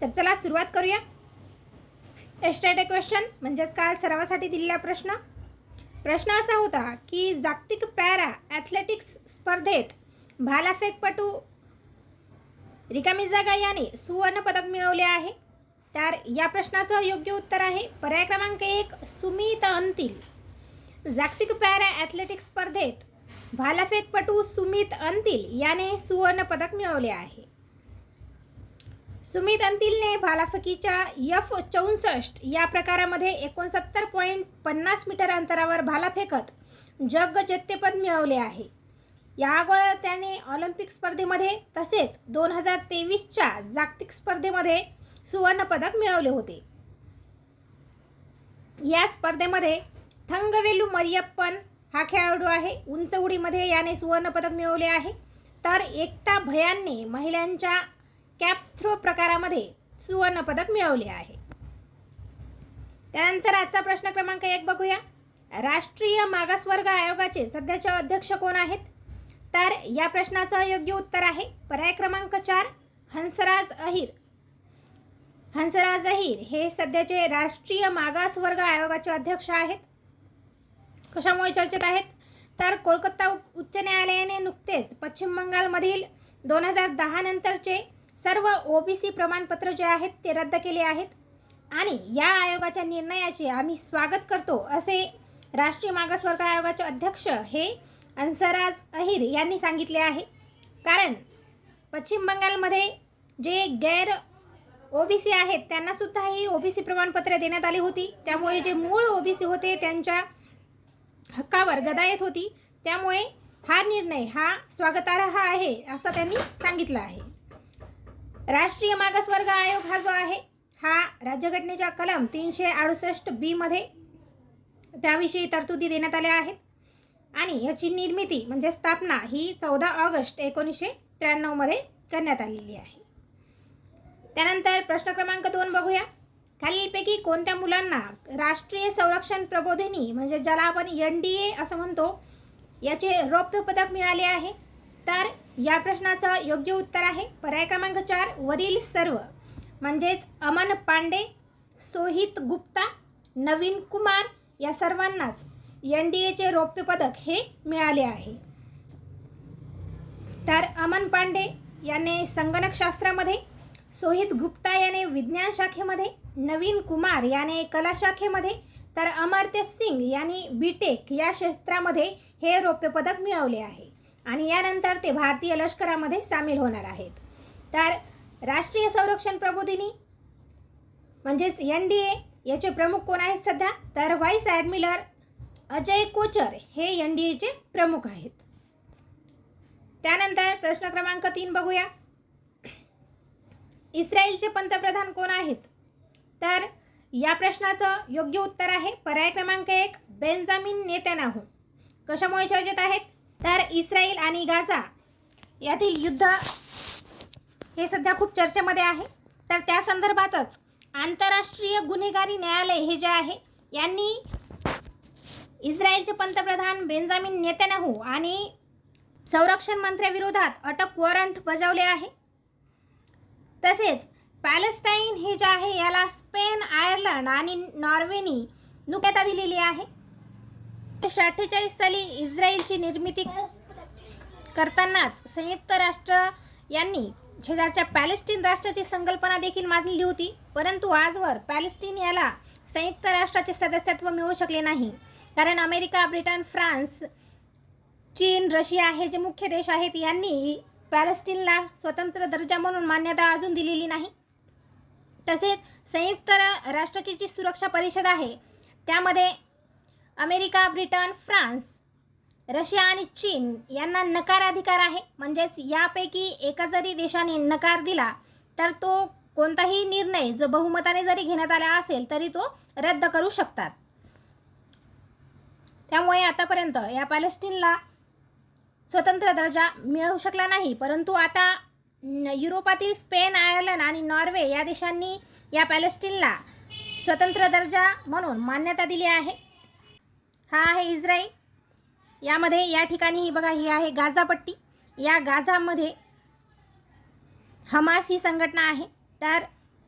तर चला सुरुवात करूया. एस्टेट क्वेश्चन म्हणजेच काल सरावासाठी दिलेला प्रश्न. प्रश्न असा होता की जागतिक पॅरा ॲथलेटिक्स स्पर्धेत भालाफेकपटू रिकामी जागा याने सुवर्ण पदक मिळवले आहे. तर या प्रश्नाचं योग्य उत्तर आहे. पर्याय क्रमांक एक सुमित अंतिल. जागतिक पॅरा ॲथलेटिक्स स्पर्धेत भालाफेकपटू सुमित अंतिल याने सुवर्ण पदक मिळवले आहे. सुमित अंतिलने भालाफेकीच्या यफ चौसष्ट या प्रकारामध्ये एकोणसत्तर पॉईंट पन्नास मीटर अंतरावर भाला फेकत जगजेतेपद मिळवले आहे. या अगोदर त्याने ऑलिम्पिक स्पर्धेमध्ये तसेच दोन हजार तेवीसच्या जागतिक स्पर्धेमध्ये सुवर्णपदक मिळवले होते. या स्पर्धेमध्ये थंगवेलू मरियप्पन हा खेळाडू आहे. उंच उडीमध्ये याने सुवर्णपदक मिळवले आहे. तर एकता भयानने महिलांच्या कॅप थ्रो प्रकारामध्ये सुवर्णपदक मिळवले आहे. त्यानंतर आजचा प्रश्न क्रमांक एक बघूया. राष्ट्रीय मागासवर्ग आयोगाचे सध्याचे अध्यक्ष कोण आहेत? तर या प्रश्नाचं योग्य उत्तर आहे. पर्याय क्रमांक चार हंसराज अहिर. हंसराज अहिर हे सध्याचे राष्ट्रीय मागासवर्ग आयोगाचे अध्यक्ष आहेत. कशामुळे चर्चेत आहेत? तर कोलकाता उच्च न्यायालयाने नुकतेच पश्चिम बंगालमधील दोन हजार दहा नंतरचे सर्व ओबीसी प्रमाणपत्र जे आहेत ते रद्द केले आहेत. आणि या आयोगाच्या निर्णयाचे आम्ही स्वागत करतो असे राष्ट्रीय मागासवर्ग आयोगाचे अध्यक्ष हे अन्सराज अहिर यांनी सांगितले आहे. कारण पश्चिम बंगालमध्ये जे गैर ओबीसी आहेत त्यांनासुद्धा ही ओबीसी प्रमाणपत्रे देण्यात आली होती. त्यामुळे जे मूळ ओबीसी होते त्यांच्या हक्कावर गदा येत होती. त्यामुळे हा निर्णय हा स्वागतार्ह आहे असं त्यांनी सांगितलं आहे. राष्ट्रीय मागासवर्ग आयोग हा जो आहे हा राज्यघटनेच्या कलम तीनशे अडुसष्ट बीमध्ये त्याविषयी तरतुदी देण्यात आल्या आहेत. आणि याची निर्मिती म्हणजे स्थापना ही चौदा ऑगस्ट एकोणीसशे त्र्याण्णवमध्ये करण्यात आलेली आहे. त्यानंतर प्रश्न क्रमांक दोन बघूया. खालीलपैकी कोणत्या मुलांना राष्ट्रीय संरक्षण प्रबोधिनी म्हणजे ज्याला आपण एन डी ए असं म्हणतो याचे रौप्य पदक मिळाले आहे? तर या प्रश्नाचं योग्य उत्तर आहे. पर्याय क्रमांक चार वरील सर्व. म्हणजेच अमन पांडे सोहित गुप्ता नवीन कुमार या सर्वांनाच एन डी एचे रौप्य पदक हे मिळाले आहे. तर अमन पांडे याने संगणकशास्त्रामध्ये सोहित गुप्ता याने विज्ञान शाखेमध्ये नवीन कुमार याने कला शाखेमध्ये तर अमर्त्य सिंग यांनी बी टेक या क्षेत्रामध्ये हे रौप्य पदक मिळवले आहे. आणि यानंतर ते भारतीय लष्करामध्ये सामील होणार आहेत. तर राष्ट्रीय संरक्षण प्रबोधिनी म्हणजेच एन डी ए याचे प्रमुख कोण आहेत सध्या? तर व्हाईस ॲडमिरल अजय कोचर हे एन डी एचे प्रमुख आहेत. त्यानंतर प्रश्न क्रमांक तीन बघूया. इस्रायलचे पंतप्रधान कोण आहेत? तर या प्रश्नाचं योग्य उत्तर आहे. पर्याय क्रमांक एक बेंजामिन नेत्यानाहू कशामुळे चर्चेत आहेत? तर इस्रायल आणि गाझा यातील युद्ध हे सध्या खूप चर्चेमध्ये आहे. तर त्या संदर्भातच आंतरराष्ट्रीय गुन्हेगारी न्यायालय हे जे आहे यांनी इस्रायलचे पंतप्रधान बेंजामिन नेतन्याहू आणि संरक्षण मंत्र्याविरोधात अटक वॉरंट बजावले आहे. तसेच पॅलेस्टाईन हे जे आहे याला स्पेन आयर्लंड आणि नॉर्वेनी नुकता दिलेली आहे. अठ्ठेचाळीस साली इस्रायलची निर्मिती करतानाच संयुक्त राष्ट्र यांनी शेजारच्या पॅलेस्टीन राष्ट्राची संकल्पना देखील मांडली होती. परंतु आजवर पॅलेस्टीन याला संयुक्त राष्ट्राचे सदस्यत्व मिळू शकले नाही. कारण अमेरिका ब्रिटन फ्रान्स चीन रशिया हे जे मुख्य देश आहेत यांनी पॅलेस्टीनला स्वतंत्र दर्जा म्हणून मान्यता अजून दिलेली नाही. तसेच संयुक्त रा राष्ट्राची जी सुरक्षा परिषद आहे त्यामध्ये अमेरिका ब्रिटन फ्रान्स रशिया आणि चीन यांना नकार अधिकार आहे. म्हणजेच यापैकी एका जरी देशाने नकार दिला तर तो कोणताही निर्णय जो बहुमताने जरी घेण्यात आला असेल तरी तो रद्द करू शकतात. त्यामुळे आतापर्यंत या पॅलेस्टीनला स्वतंत्र दर्जा मिळू शकला नाही. परंतु आता युरोपातील स्पेन आयर्लंड आणि नॉर्वे या देशांनी या पॅलेस्टीनला स्वतंत्र दर्जा म्हणून मान्यता दिली आहे. हा आहे इस्राईल. यामध्ये या ठिकाणी ही बघा ही आहे गाझापट्टी या गाझामध्ये हमास ही संघटना आहे. तर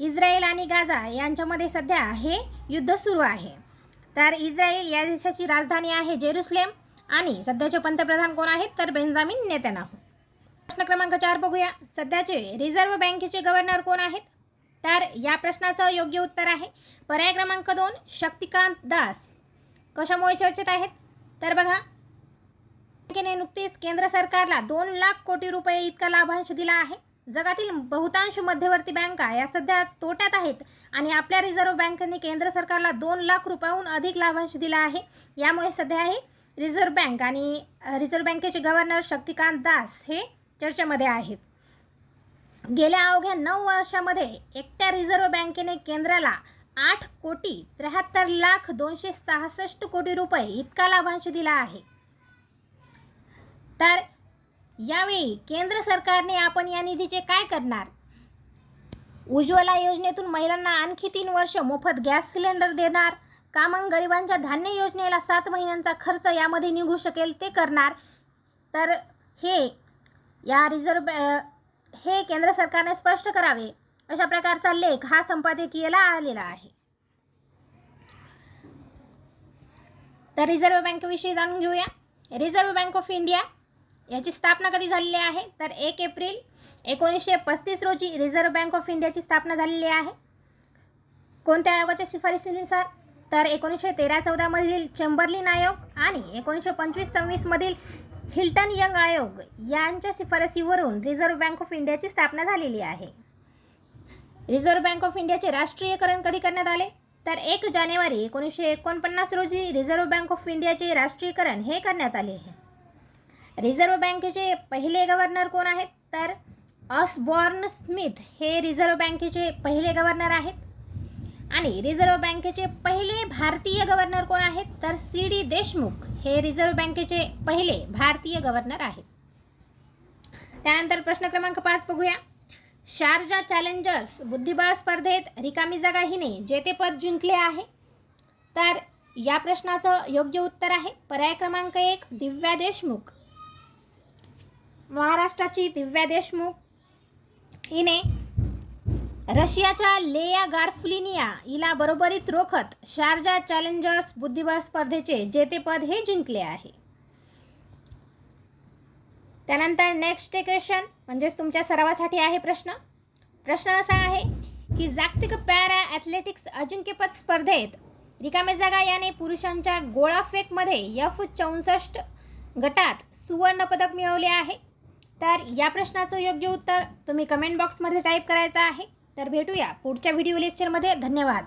इस्रायल आणि गाझा यांच्यामध्ये सध्या हे युद्ध सुरू आहे. तर इस्रायल या देशाची राजधानी आहे जेरुसलेम आणि सध्याचे पंतप्रधान कोण आहेत? तर बेंजामिन नेत्यानाहू प्रश्न क्रमांक चार बघूया. सध्याचे रिझर्व्ह बँकेचे गव्हर्नर कोण आहेत? तर या प्रश्नाचं योग्य उत्तर आहे. पर्याय क्रमांक दोन शक्तिकांत दास. कशामुळे चर्चेत आहेत? तर बघा. बँकेने नुकतीच केंद्र सरकारला दोन लाख कोटी रुपये इतका लाभांश दिला आहे. जगातील बहुतांश मध्यवर्ती बँका या सध्या तोट्यात आहेत आणि आपल्या रिझर्व्ह बँकेने केंद्र सरकारला दोन लाख रुपयाहून अधिक लाभांश दिला आहे. यामुळे सध्या हे रिझर्व्ह बँक आणि रिझर्व्ह बँकेचे गव्हर्नर शक्तिकांत दास हे चर्चेमध्ये आहेत. गेल्या अवघ्या नऊ वर्षामध्ये एकट्या रिझर्व्ह बँकेने केंद्राला आठ कोटी त्र्याहत्तर लाख दोनशे सहासष्ट कोटी रुपये इतका लाभांश दिला आहे. तर यावेळी केंद्र सरकारने आपण या निधीचे काय करणार? उज्ज्वला योजनेतून महिलांना आणखी तीन वर्ष मोफत गॅस सिलेंडर देणार. कामंग गरिबांच्या धान्य योजनेला सात महिन्यांचा खर्च यामध्ये निघू शकेल ते करणार. तर हे या रिझर्व हे केंद्र सरकारने स्पष्ट करावे. अशा प्रकारचा लेख हा संपादकीयला आलेला आहे. तर रिझर्व्ह बँकेविषयी जाणून घेऊया. रिझर्व्ह बँक ऑफ इंडिया याची स्थापना कधी झालेली आहे? तर एक एप्रिल एकोणीसशे पस्तीस रोजी रिझर्व्ह बँक ऑफ इंडियाची स्थापना झालेली आहे. कोणत्या आयोगाच्या शिफारसीनुसार? तर एकोणीसशे तेरा चौदामधील चेंबरलिन आयोग आणि एकोणीसशे पंचवीस सव्वीसमधील हिल्टन यंग आयोग यांच्या शिफारसीवरून रिझर्व्ह बँक ऑफ इंडियाची स्थापना झालेली आहे. रिझर्व्ह बँक ऑफ इंडियाचे राष्ट्रीयकरण कधी करण्यात आले? तर एक जानेवारी एकोणीसशे एकोणपन्नास रोजी रिझर्व्ह बँक ऑफ इंडियाचे राष्ट्रीयकरण हे करण्यात आले आहे. रिझर्व्ह बँकेचे पहिले गव्हर्नर कोण आहेत? तर असबॉर्न स्मिथ हे रिझर्व्ह बँकेचे पहिले गव्हर्नर आहेत. आणि रिझर्व्ह बँकेचे पहिले भारतीय गव्हर्नर कोण आहेत? तर सी डी देशमुख हे रिझर्व्ह बँकेचे पहिले भारतीय गव्हर्नर आहेत. त्यानंतर प्रश्न क्रमांक पाच बघूया. शारजा चॅलेंजर्स बुद्धिबळ स्पर्धेत रिकामी जागा हिने जेतेपद जिंकले आहे. तर या प्रश्नाचं योग्य उत्तर आहे पर्याय क्रमांक एक दिव्या देशमुख. महाराष्ट्राची दिव्या देशमुख. हिने रशियाच्या लेया गार्फलिनिया हिला बरोबरीत रोखत शारजा चॅलेंजर्स बुद्धिबळ स्पर्धेचे जेतेपद हे जिंकले आहे. त्यानंतर नेक्स्ट क्वेश्चन म्हणजेच तुमच्या सरावासाठी आहे प्रश्न. प्रश्न असा आहे की जागतिक पॅरा ॲथलेटिक्स अजिंक्यपद स्पर्धेत रिकामे जागा याने पुरुषांच्या गोळाफेकमध्ये यफ चौसष्ट गटात सुवर्णपदक मिळवले आहे. तर या प्रश्नाचं योग्य उत्तर तुम्ही कमेंट बॉक्समध्ये टाईप करायचं आहे. तर भेटूया पुढच्या व्हिडिओ लेक्चरमध्ये धन्यवाद.